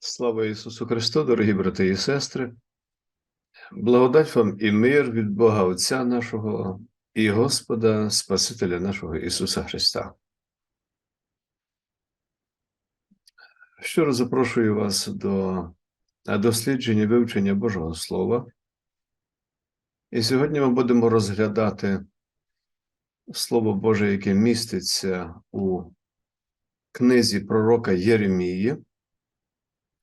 Слава Ісусу Христу, дорогі брати і сестри. Благодать вам і мир від Бога Отця нашого і Господа Спасителя нашого Ісуса Христа. Щиро запрошую вас до дослідження вивчення Божого Слова. І сьогодні ми будемо розглядати Слово Боже, яке міститься у книзі пророка Єремії.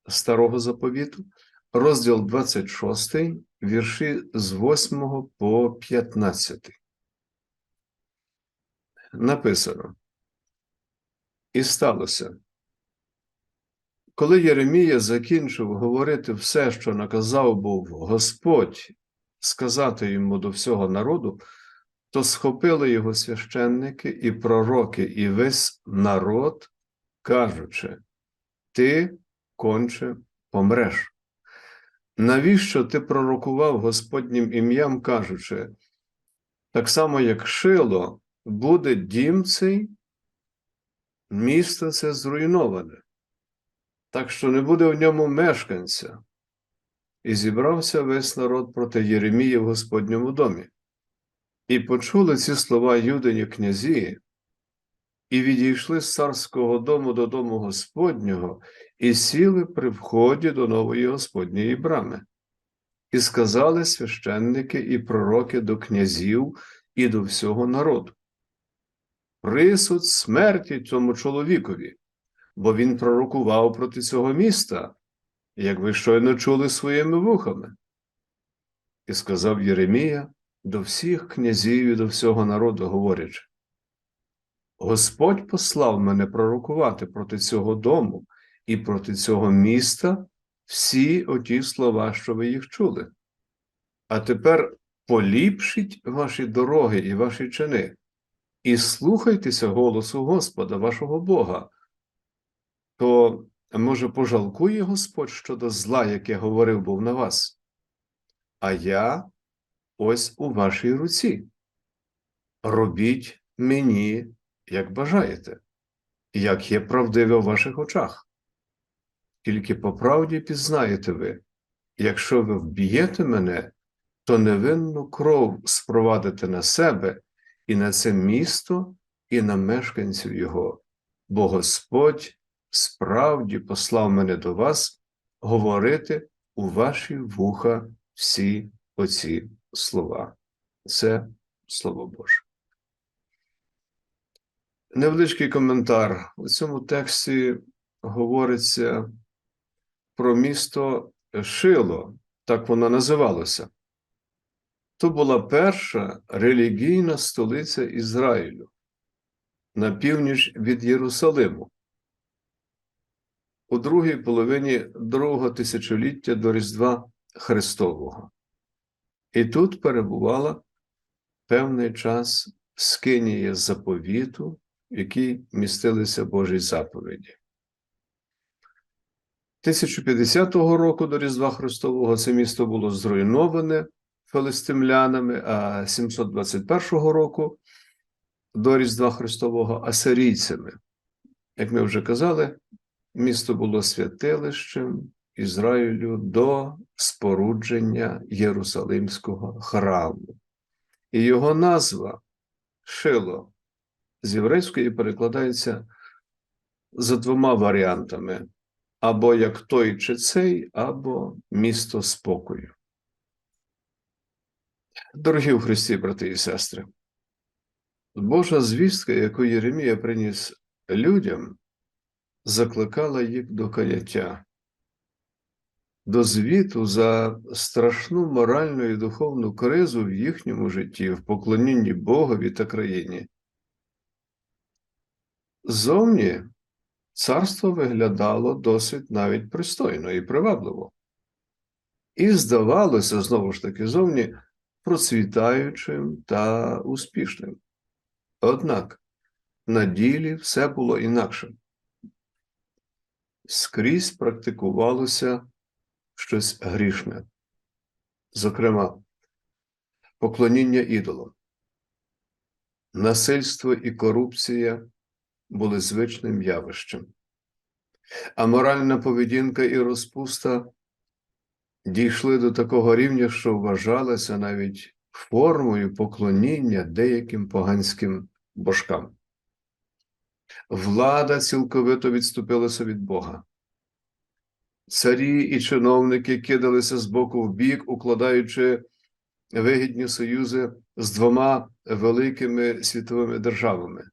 Старого заповіту, розділ 26, вірші з 8 по 15. Написано. І сталося. Коли Єремія закінчив говорити все, що наказав був Господь сказати йому до всього народу, то схопили його священники і пророки, і весь народ, кажучи: Ти конче помреш. Навіщо ти пророкував Господнім ім'ям, кажучи, так само, як шило, буде дім цей, місто це зруйноване, так що не буде в ньому мешканця. І зібрався весь народ проти Єремії в Господньому домі. І почули ці слова юдині князі, і відійшли з царського дому до дому Господнього, і сіли при вході до нової Господньої брами. І сказали священники і пророки до князів і до всього народу. Присуд смерті цьому чоловікові, бо він пророкував проти цього міста, як ви щойно чули своїми вухами. І сказав Єремія до всіх князів і до всього народу, говорячи: Господь послав мене пророкувати проти цього дому і проти цього міста всі оті слова, що ви їх чули. А тепер поліпшіть ваші дороги і ваші чини, і слухайтеся голосу Господа, вашого Бога. То, може, пожалкує Господь щодо зла, яке говорив був на вас, а я ось у вашій руці. Робіть мені як бажаєте, як є правдиве в ваших очах. Тільки по правді пізнаєте ви, якщо ви вб'єте мене, то невинну кров спровадите на себе і на це місто, і на мешканців його, бо Господь справді послав мене до вас говорити у ваші вуха всі оці слова. Це Слово Боже. Невеличкий коментар. У цьому тексті говориться про місто Шило, так воно називалося. То була перша релігійна столиця Ізраїлю на північ від Єрусалиму. У другій половині другого тисячоліття до Різдва Христового. І тут перебувала певний час скинія заповіту, в якій містилися Божі заповіді. 1050 року до Різдва Христового це місто було зруйноване филистимлянами, а 721 року до Різдва Христового асирійцями. Як ми вже казали, місто було святилищем Ізраїлю до спорудження Єрусалимського храму. І його назва Шило з єврейської перекладається за двома варіантами: або як той чи цей, або місто спокою. Дорогі у Христі, брати і сестри, Божа звістка, яку Єремія приніс людям, закликала їх до каяття, до звіту за страшну моральну і духовну кризу в їхньому житті, в поклонінні Богові та країні. Зовні царство виглядало досить навіть пристойно і привабливо. І здавалося, знову ж таки, зовні процвітаючим та успішним. Однак на ділі все було інакше. Скрізь практикувалося щось грішне, зокрема, поклоніння ідолам. Насильство і корупція були звичним явищем. А моральна поведінка і розпуста дійшли до такого рівня, що вважалася навіть формою поклоніння деяким поганським божкам. Влада цілковито відступилася від Бога. Царі і чиновники кидалися з боку в бік, укладаючи вигідні союзи з двома великими світовими державами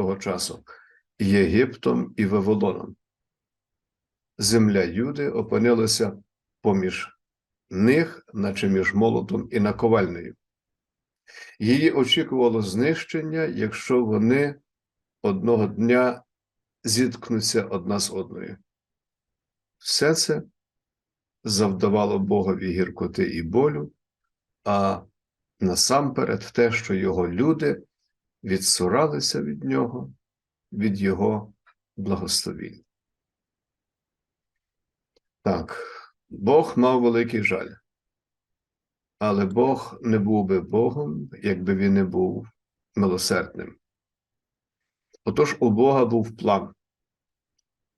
того часу Єгиптом і Вавилоном. Земля Юди опинилася поміж них, наче між молотом і наковальнею. Її очікувало знищення, якщо вони одного дня зіткнуться одна з одною. Все це завдавало Богові гіркоти і болю, а насамперед те, що його люди відсуралися від нього, від його благословінь. Так, Бог мав великий жаль, але Бог не був би Богом, якби він не був милосердним. Отож у Бога був план,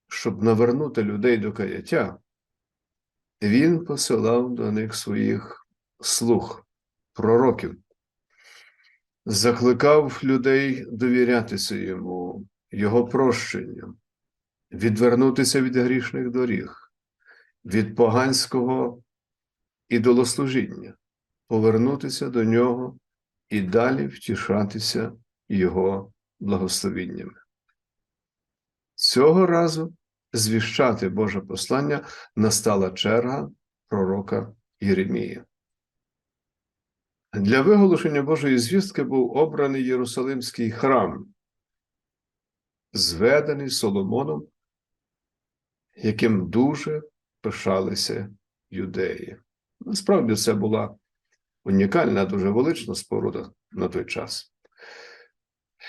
щоб навернути людей до каяття, він посилав до них своїх слуг, пророків, закликав людей довірятися йому, його прощенню, відвернутися від грішних доріг, від поганського ідолослужіння, повернутися до нього і далі втішатися його благословіннями. Цього разу звіщати Боже послання настала черга пророка Єремії. Для виголошення Божої звістки був обраний Єрусалимський храм, зведений Соломоном, яким дуже пишалися юдеї. Насправді це була унікальна, дуже велична споруда на той час.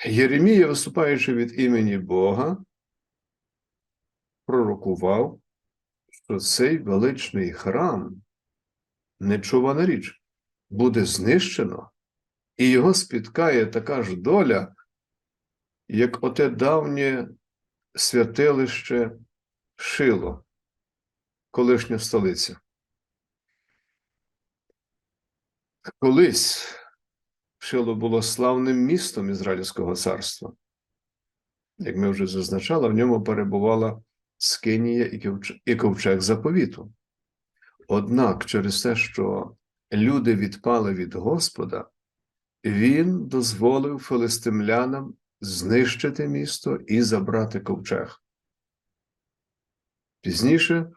Єремія, виступаючи від імені Бога, пророкував, що цей величний храм, нечувана річ, буде знищено, і його спіткає така ж доля, як оте давнє святилище Шило, колишня столиця. Колись Шило було славним містом Ізраїльського царства. Як ми вже зазначали, в ньому перебувала Скинія і ковчег заповіту. Однак, через те, що люди відпали від Господа, він дозволив филистимлянам знищити місто і забрати ковчег. Пізніше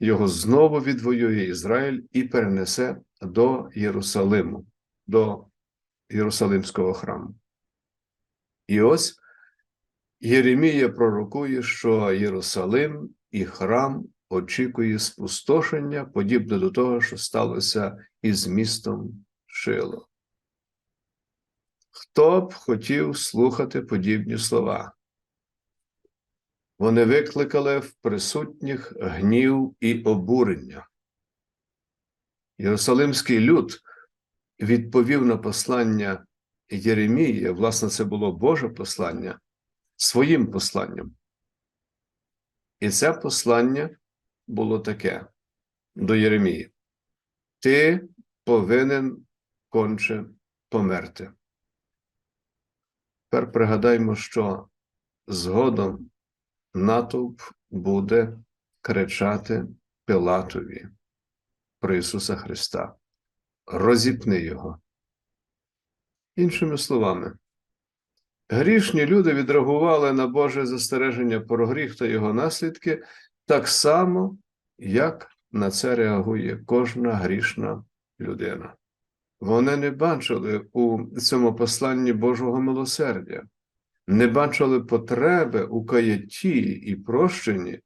його знову відвоює Ізраїль і перенесе до Єрусалиму, до Єрусалимського храму. І ось Єремія пророкує, що Єрусалим і храм очікує спустошення, подібне до того, що сталося із містом Шило. Хто б хотів слухати подібні слова? Вони викликали в присутніх гнів і обурення. Єрусалимський люд відповів на послання Єремії, власне, це було Боже послання, своїм посланням. І це послання було таке до Єремії: Ти повинен конче померти. Тепер пригадаймо, що згодом натовп буде кричати Пилатові про Ісуса Христа. Розіпни Його. Іншими словами, грішні люди відреагували на Боже застереження про гріх та його наслідки так само, як на це реагує кожна грішна людина. Вони не бачили у цьому посланні Божого милосердя, не бачили потреби у каятті і прощенні,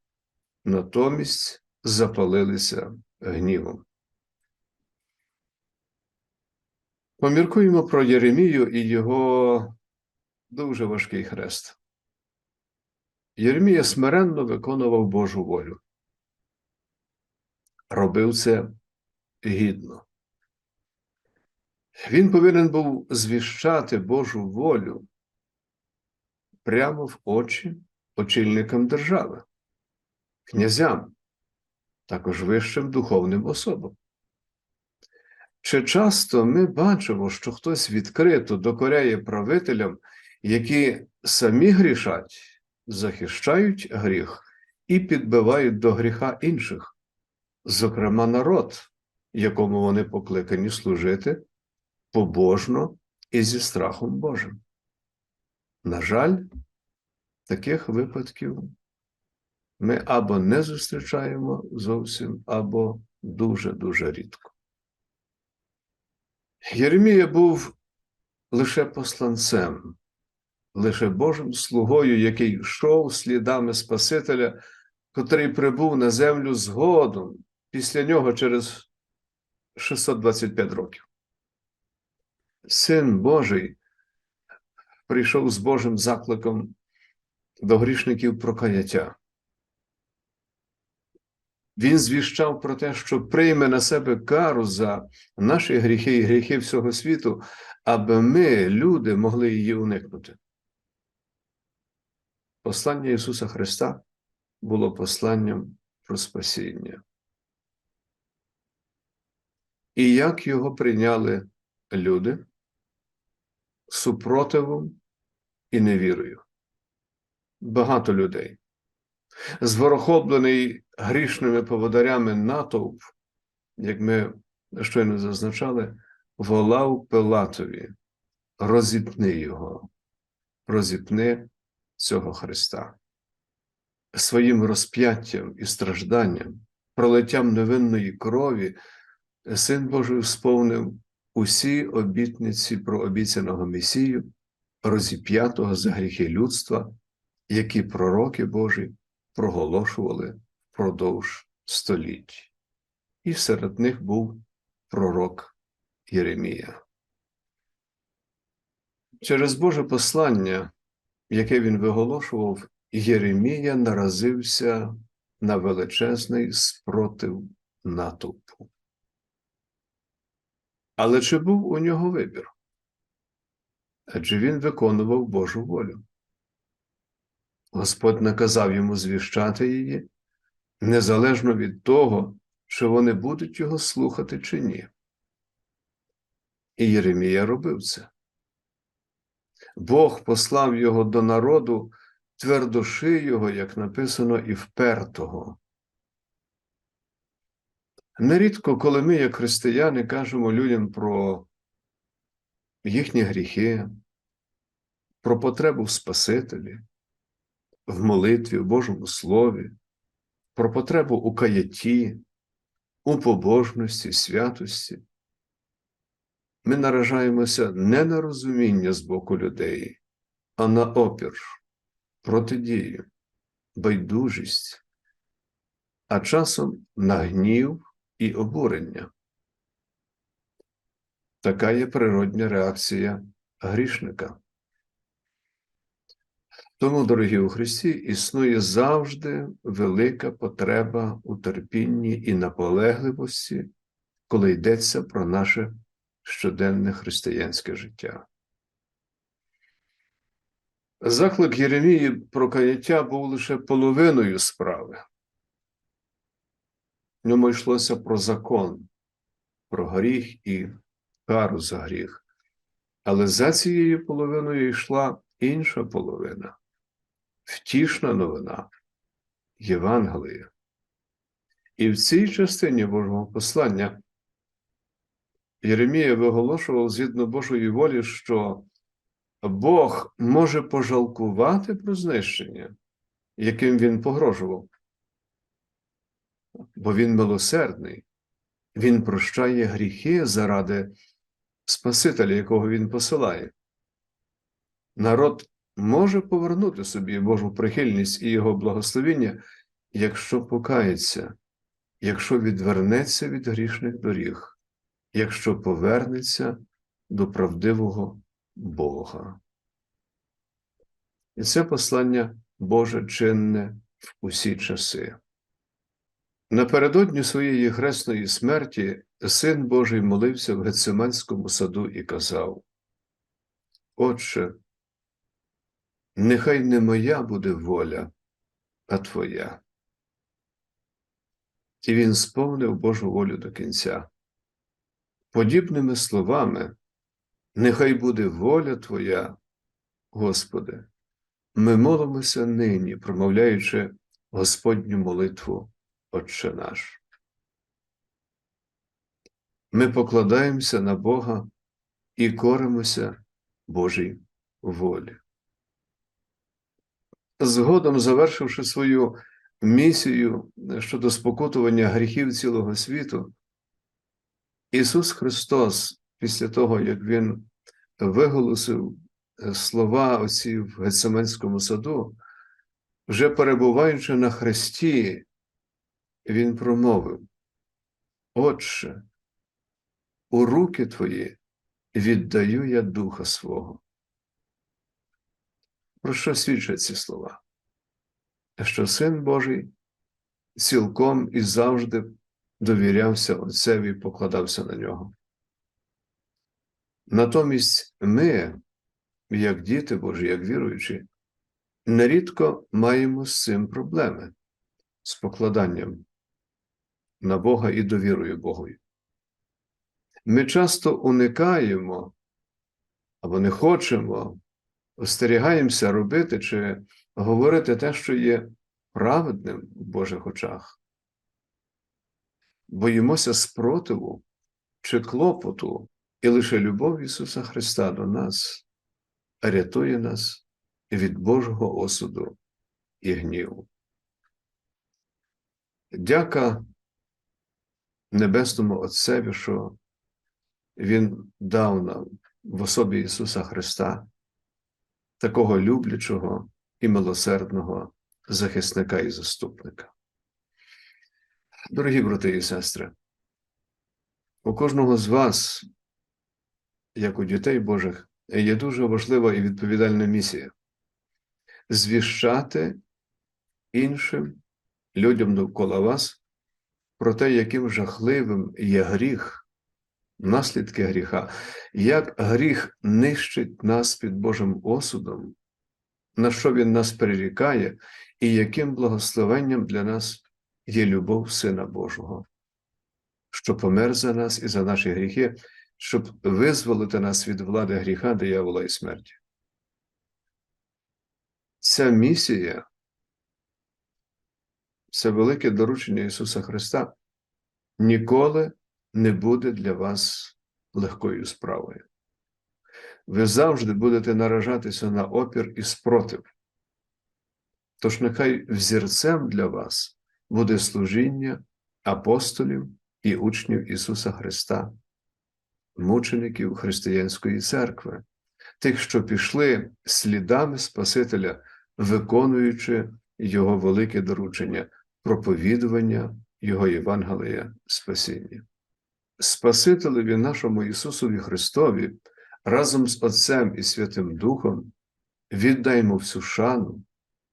натомість запалилися гнівом. Поміркуємо про Єремію і його дуже важкий хрест. Єремія смиренно виконував Божу волю. Робив це гідно. Він повинен був звіщати Божу волю прямо в очі очільникам держави, князям, також вищим духовним особам. Чи часто ми бачимо, що хтось відкрито докоряє правителям, які самі грішать, захищають гріх і підбивають до гріха інших, зокрема народ, якому вони покликані служити побожно і зі страхом Божим. На жаль, таких випадків ми або не зустрічаємо зовсім, або дуже-дуже рідко. Єремія був лише посланцем, лише Божим слугою, який йшов слідами Спасителя, котрий прибув на землю згодом після нього через 625 років. Син Божий прийшов з Божим закликом до грішників про каяття. Він звіщав про те, що прийме на себе кару за наші гріхи і гріхи всього світу, аби ми, люди, могли її уникнути. Послання Ісуса Христа було посланням про спасіння. І як його прийняли люди супротивом і невірою? Багато людей. Зворохоблений грішними поводарями натовп, як ми щойно зазначали, волав Пилатові, розіпни його, розіпни цього Христа. Своїм розп'яттям і стражданням, пролиттям невинної крові, Син Божий сповнив усі обітниці про обіцяного Месію, розіп'ятого за гріхи людства, які пророки Божі проголошували впродовж століть. І серед них був пророк Єремія. Через Боже послання, яке він виголошував, Єремія наразився на величезний спротив натовпу. Але чи був у нього вибір? Адже він виконував Божу волю. Господь наказав йому звіщати її, незалежно від того, чи вони будуть його слухати чи ні. І Єремія робив це. Бог послав його до народу твердошийого, як написано, і впертого. Нерідко, коли ми, як християни, кажемо людям про їхні гріхи, про потребу в Спасителі, в молитві, в Божому Слові, про потребу у каятті, у побожності, святості, ми наражаємося не на розуміння з боку людей, а на опір, протидію, байдужість, а часом на гнів і обурення. Така є природня реакція грішника. Тому, дорогі у Христі, існує завжди велика потреба у терпінні і наполегливості, коли йдеться про наше щоденне християнське життя. Заклик Єремії про каяття був лише половиною справи. В ньому йшлося про закон, про гріх і кару за гріх. Але за цією половиною йшла інша половина втішна новина Євангелія. І в цій частині Божого послання Єремія виголошував згідно Божої волі, що Бог може пожалкувати про знищення, яким він погрожував. Бо він милосердний, він прощає гріхи заради Спасителя, якого він посилає. Народ може повернути собі Божу прихильність і Його благословення, якщо покається, якщо відвернеться від грішних доріг, якщо повернеться до правдивого Бога. І це послання Боже чинне в усі часи. Напередодні своєї хресної смерті Син Божий молився в Гециманському саду і казав: Отче, нехай не моя буде воля, а Твоя. і він сповнив Божу волю до кінця. Подібними словами, нехай буде воля Твоя, Господи, ми молимося нині, промовляючи Господню молитву, Отче наш. Ми покладаємося на Бога і коримося Божій волі. Згодом, завершивши свою місію щодо спокутування гріхів цілого світу, Ісус Христос, після того, як Він виголосив слова оці в Гецеменському саду, вже перебуваючи на хресті, Він промовив: Отче, у руки Твої віддаю я Духа свого. Про що свідчать ці слова? Що Син Божий цілком і завжди довірявся Отцеві і покладався на нього. Натомість ми, як діти Божі, як віруючі, нерідко маємо з цим проблеми, з покладанням на Бога і довірою Богу. Ми часто уникаємо або не хочемо, остерігаємося робити чи говорити те, що є праведним в Божих очах. Боїмося спротиву чи клопоту, і лише любов Ісуса Христа до нас рятує нас від Божого осуду і гніву. Дяка Небесному Отцеві, що Він дав нам в особі Ісуса Христа такого люблячого і милосердного захисника і заступника. Дорогі брати і сестри, у кожного з вас, як у дітей Божих, є дуже важлива і відповідальна місія звіщати іншим людям довкола вас про те, яким жахливим є гріх, наслідки гріха, як гріх нищить нас під Божим осудом, на що Він нас перерікає, і яким благословенням для нас є любов Сина Божого, що помер за нас і за наші гріхи, щоб визволити нас від влади гріха, диявола і смерті. Ця місія, це велике доручення Ісуса Христа, ніколи не буде для вас легкою справою. Ви завжди будете наражатися на опір і спротив. Тож нехай взірцем для вас буде служіння апостолів і учнів Ісуса Христа, мучеників Християнської церкви, тих, що пішли слідами Спасителя, виконуючи Його велике доручення, проповідування Його Євангелія Спасіння. Спасителеві нашому Ісусові Христові разом з Отцем і Святим Духом віддаймо всю шану,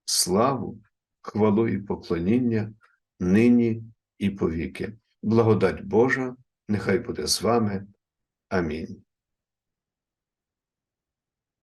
славу, хвалу і поклоніння нині і повіки. Благодать Божа, нехай буде з вами. Амінь.